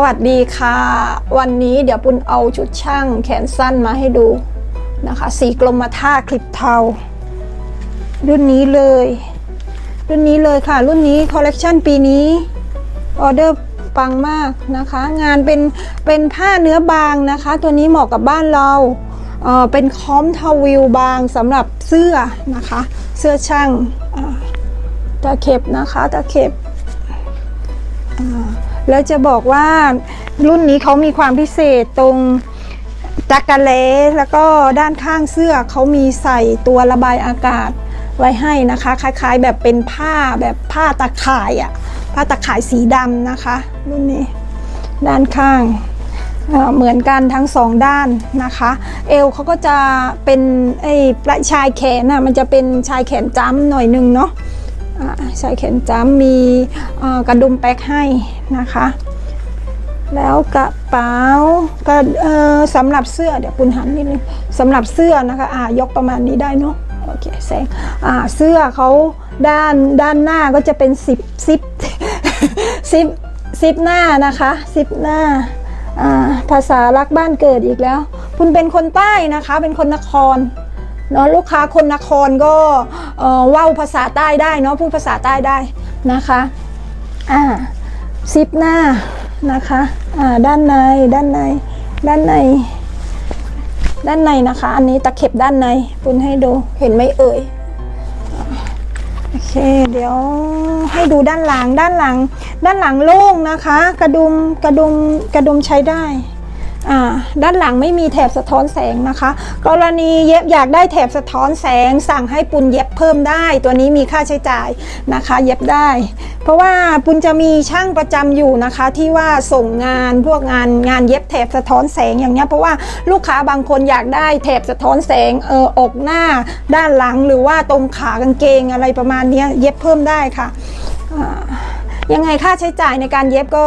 วัสดีค่ะ วันนี้เดี๋ยวปุณเอาชุดช่างแขนสั้นมาให้ดูนะคะ สีกรมท่าคลิปเทา รุ่นนี้เลย รุ่นนี้เลยค่ะ รุ่นนี้คอลเลกชันปีนี้ออเดอร์ปังมากนะคะ งานเป็นเป็นผ้าเนื้อบางนะคะ ตัวนี้เหมาะกับบ้านเราเเป็นคอมทาวิลบางสำหรับเสื้อนะคะ เสื้อช่างอ่าตะเข็บนะคะตะเข็บ แล้วจะบอกว่ารุ่นนี้เขามีความพิเศษตรงจักรเลแล้วก็ด้านข้างเสื้อเขามีใส่ตัวระบายอากาศไว้ให้นะคะ คล้ายๆแบบเป็นผ้าแบบผ้าตะข่ายอะผ้าตะข่ายสีดำนะคะ รุ่นนี้ด้านข้างเอ่อเหมือนกันทั้งสองด้านนะคะ เอวเขาก็จะเป็นไอ้ปลายชายแขนน่ะมันจะเป็นชายแขนจ้ำหน่อยนึงเนาะ ใส่แขนจ้ำมีกระดุมแป๊กให้นะคะ แล้วกระเป๋าก็สำหรับเสื้อเดี๋ยวปุณหันนิดนึงสำหรับเสื้อนะคะอ่ายกประมาณนี้ได้เนาะโอเคแสงอ่าเสื้อเขาด้านด้านหน้าก็จะเป็นซิปซิปซิปซิปหน้านะคะซิปหน้าภาษารักบ้านเกิดอีกแล้ว คุณเป็นคนใต้นะคะเป็นคนนครเนาะลูกค้าคนนครก็ เอ่อเว้าภาษาใต้ได้เนาะพูดภาษาใต้ได้นะคะอ่าซิปหน้านะคะอ่าด้านในด้านในด้านใน ด้านในนะคะ อันนี้ตะเข็บด้านในปุณให้ดูเห็นไหมเอ่ยโอเค เดี๋ยวให้ดูด้านหลังด้านหลัง ด้านหลังโล่งนะคะ กระดุมกระดุมกระดุมใช้ได้ ด้านหลังไม่มีแถบสะท้อนแสงนะคะ กรณีเย็บอยากได้แถบสะท้อนแสง สั่งให้ปุณเย็บเพิ่มได้ ตัวนี้มีค่าใช้จ่ายนะคะ เย็บได้ เพราะว่าปุณจะมีช่างประจำอยู่นะคะ ที่ว่าส่งงานพวกงานงานเย็บแถบสะท้อนแสงอย่างเงี้ยเพราะว่าลูกค้าบางคนอยากได้แถบสะท้อนแสงเอออกหน้า ด้านหลังหรือว่าตรงขากางเกงอะไรประมาณนี้เย็บเพิ่มได้ค่ะยังไงค่าใช้จ่ายในการเย็บก็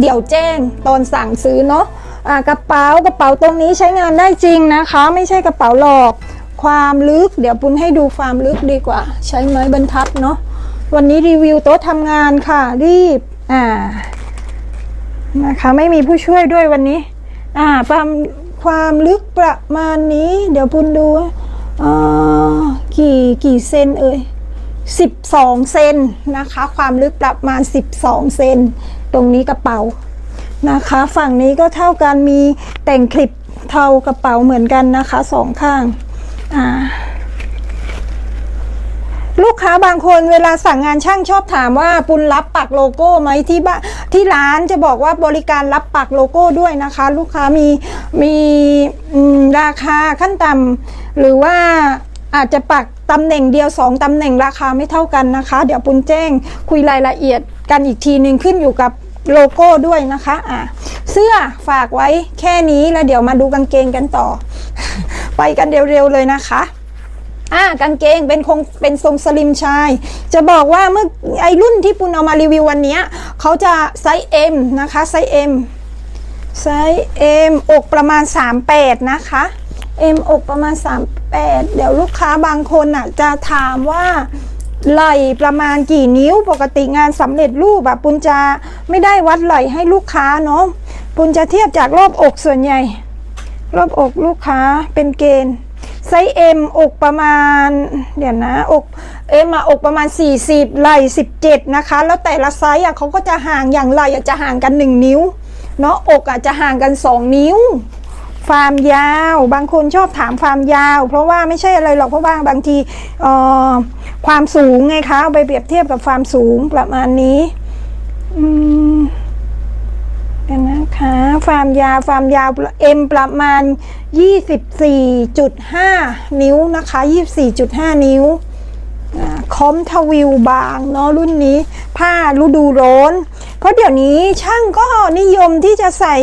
เดี๋ยวแจ้งตอนสั่งซื้อเนาะอ่ากระเป๋ากระเป๋าตรงนี้ใช้งานได้จริงนะคะ ไม่ใช่กระเป๋าหลอก ความลึกเดี๋ยวปุณให้ดูความลึกดีกว่า ใช้ไม้บรรทัดเนาะวันนี้รีวิวโต๊ะทำงานค่ะรีบอ่านะคะไม่มีผู้ช่วยด้วยวันนี้อ่าความความลึกประมาณนี้ เดี๋ยวปุณดูอ่ากี่กี่เซนเอ่ย 12 เซนนะคะ ความลึกประมาณ 12 เซนตรงนี้กระเป๋านะคะ ฝั่งนี้ก็เท่ากันมีแต่งคลิปเทากระเป๋าเหมือนกันนะคะสองข้างอ่าลูกค้าบางคนเวลาสั่งงานช่างชอบถามว่าปุณรับปักโลโก้ไหมที่บ้านที่ร้านจะบอกว่าบริการรับปักโลโก้ด้วยนะคะ ลูกค้ามีมีราคาขั้นต่ำหรือว่า อาจจะปักตำแหน่งเดียว 2ตำแหน่งราคาไม่เท่ากันนะคะ เดี๋ยวปุณแจ้งคุยรายละเอียดกันอีกทีหนึ่งขึ้นอยู่กับโลโก้ด้วยนะคะอะเสื้อฝากไว้แค่นี้แล้วเดี๋ยวมาดูกางเกงกันต่อ ไปกันเร็วๆเลยนะคะอ่ากางเกงเป็นคงเป็นทรงสลิมชาย จะบอกว่าเมื่อไอรุ่นที่ปุณเอามารีวิววันนี้เขาจะไซส์ M นะคะไซส์ M ไซส์ M อกประมาณ 38 นะคะ M อกประมาณ 38 เดี๋ยวลูกค้าบางคนอะจะถามว่าไหลประมาณกี่นิ้วปกติงานสำเร็จรูปแบบปุณจะไม่ได้วัดไหลให้ลูกค้าเนาะปุณจะเทียบจากรอบอกส่วนใหญ่ รอบอกลูกค้าเป็นเกณฑ์ไซส์ M อกประมาณ เดี๋ยวนะอกเอ็มอกประมาณ 40ไหล17 นะคะ แล้วแต่ละไซส์อะเขาก็จะห่างอย่างไหลจะห่างกัน 1 นิ้วเนาะอกอาจจะห่างกัน 2 นิ้ว ความยาว บางคนชอบถามความยาว เพราะว่าไม่ใช่อะไรหรอกเพราะว่าบางทีความสูงไงคะไปเปรียบเทียบกับความสูงประมาณนี้เดี๋ยวนะคะความยาวความยาว M ประมาณ 24.5 นิ้วนะคะ 24.5 นิ้วอ่าคอมทวิลบางเนาะรุ่นนี้ ผ้าฤดูร้อนเพราะเดี๋ยวนี้ช่างก็นิยมที่จะใส่